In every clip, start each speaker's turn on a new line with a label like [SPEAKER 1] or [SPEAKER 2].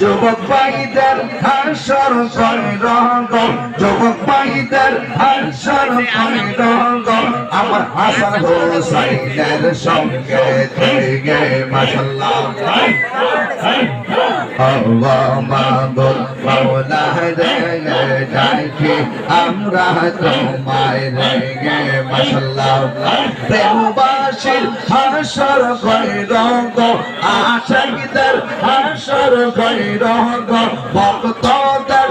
[SPEAKER 1] যুবক পাইদের হাসর রঙ যুবক পাইদের হাসর রঙ আমার হাসান হোসাইনের সঙ্গে মাসাল্লাহ মাগল মৌলাহ রে ডাকি আমরা তোমায় হাসর গৈর গো আশাকিদার হাসর গৈর গো ভক্তদার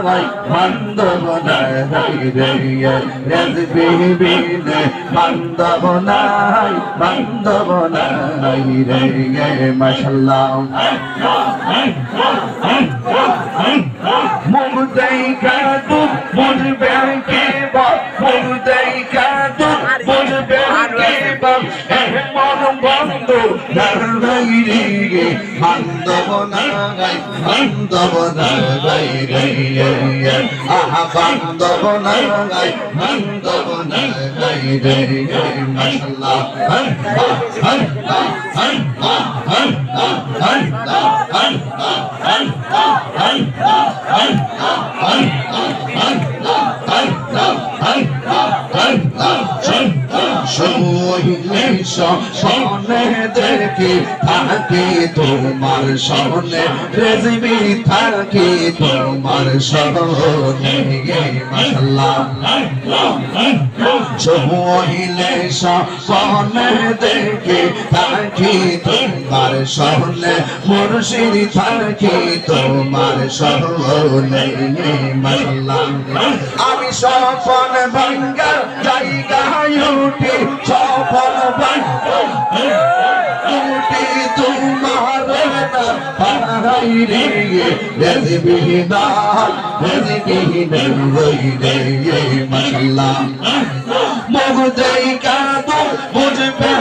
[SPEAKER 1] আমায় বান্ধব নাই রেজবিহীন বান্ধব নাই মুখ দেখা তো মুখ ব্যাংকে বল நர்வயிலே வந்தவோ நகை வந்தவோ நகை வந்தவோ நகை வந்தவோ நகை மஷல்லா Show দেখি থাকি তোমার স্বর্ণে। রেজিবি থাকি তোমার স্বর্ণে মশলা ছুইলে স্বপ্নে দেখি থাকি তোমার স্বর্ণে। মুর্শিদ থাকি তোমার স্বর্ণে মশলা আমি স্বপন ভাঙ্গা জায়গায় উঠি غيري رزقه دار رزقه من غيري من الله مغديك دو مجبه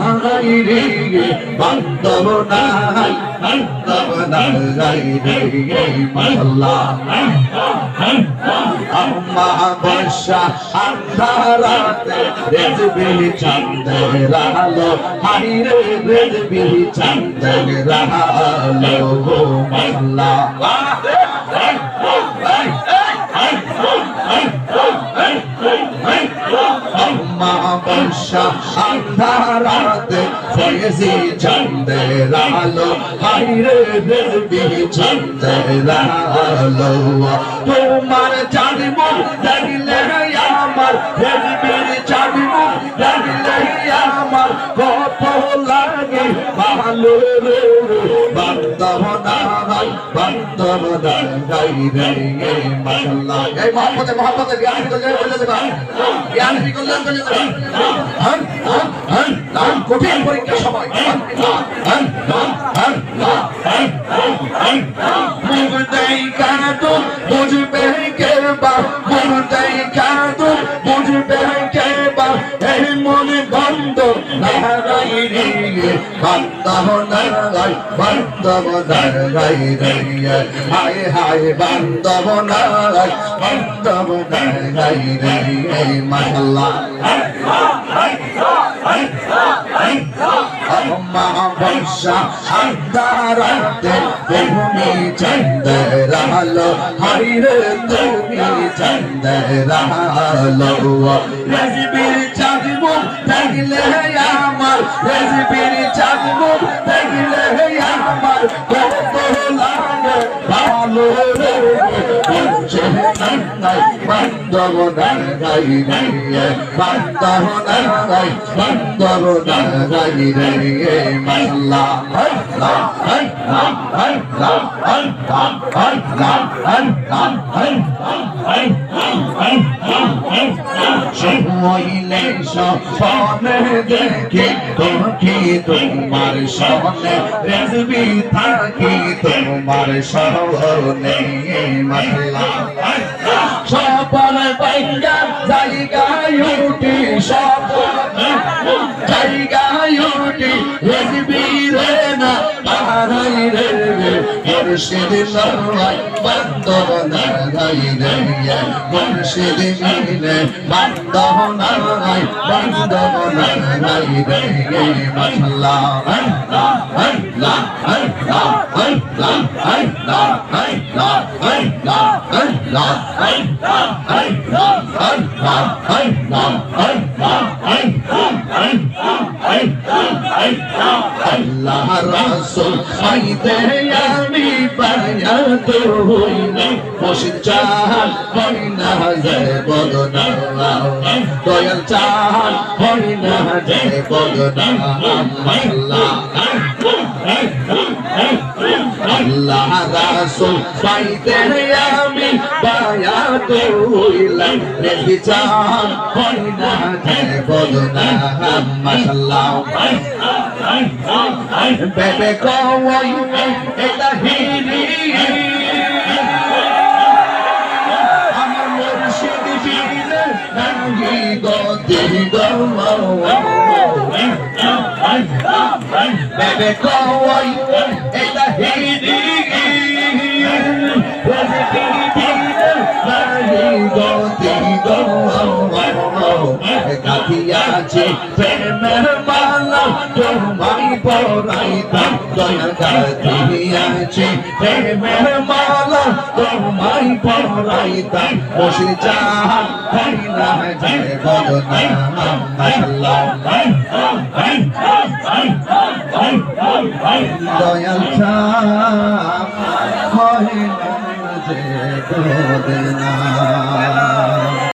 [SPEAKER 1] হাই রে রে বান্দব নাই বান্দব নাই রে রে মাল্লা আম্মা বর্ষা আন্ধারাতে রেজবিলি চন্দের রালো হাই রে রেজবিলি চন্দের রালো মাল্লা शाह अंधारात फैजी चंदेरा लो हायरे दिलबी चंदेरा लो तुमार चांदमु दरिले यामर दिलबी चांदमु दरिले यामर লাগে ভালো রে বান্দব দাঁড়াই বান্দব দাঁড়াই রে মাশাআল্লাহ এই মহব্বতে মহব্বতে জ্ঞান করলে চলে যাবা জ্ঞান করলে চলে যাবা হ্যাঁ হ্যাঁ হ্যাঁ নাম বুঝবে কে বা বুঝবে নাই মনে বন্ধ নারাই রিয়ে বান্দাব নারাই বান্দাব নারাই রিয়ে হায় হায়, বান্দাব নারাই বান্দাব নারাই রিয়ে মাশাআল্লাহ अम्मा बंशा अंधारते तुमी चंद रहलो हरे तुमी चंद रहलो नजबीर चंद দেখলে আমার রজবীর চাঁদমু দেখলে আমার কত লাগে ভালো রে বান্দব নাই রে বান্দব নাই বান্দব নাই রে মাল্লা আল্লাহ আল্লাহ আল্লাহ আল্লাহ আল্লাহ হইলে সপনে দেখি তোকে তোমার সপনে রেজবি থাকি তোমার সপনে মশলা সপন পাইয়া জায়গায় উঠি সপন জায়গায় উঠি রেজবি রে না পাহারাই রে মুর্শিদ নয় বান্দব নাই রে মুর্শিদ মিলে বান্দব নাই বান্দব নাই রে মাশাআল্লাহ আল্লাহ আল্লাহ আল্লাহ আল্লাহ আল্লাহ আল্লাহ আল্লাহ আল্লাহ আল্লাহ আল্লাহ আল্লাহ আল্লাহ আল্লাহ রাসুল খাইতে আমি বায়াত হইনি বসির চাহাল হই না। যায় বদনা দয়াল চাহাল হই না। যায় বদনা আল্লাহ। আল্লাহ রাসুল পাইতে আমি বায়া কইলাম রে বিচার কই না বদনা মাশাআল্লাহ বেবে কই এটা হিরি আমার মুর্শিদ বিনে গাথিয়াছে প্রেমের মালা তোমায় পরাইতাম দয়া গাথিয়াছে প্রেমের মালা তোমায় পরাইতাম বসে চাহান না বদনা দয়াল চাহ হয় না যে বদনা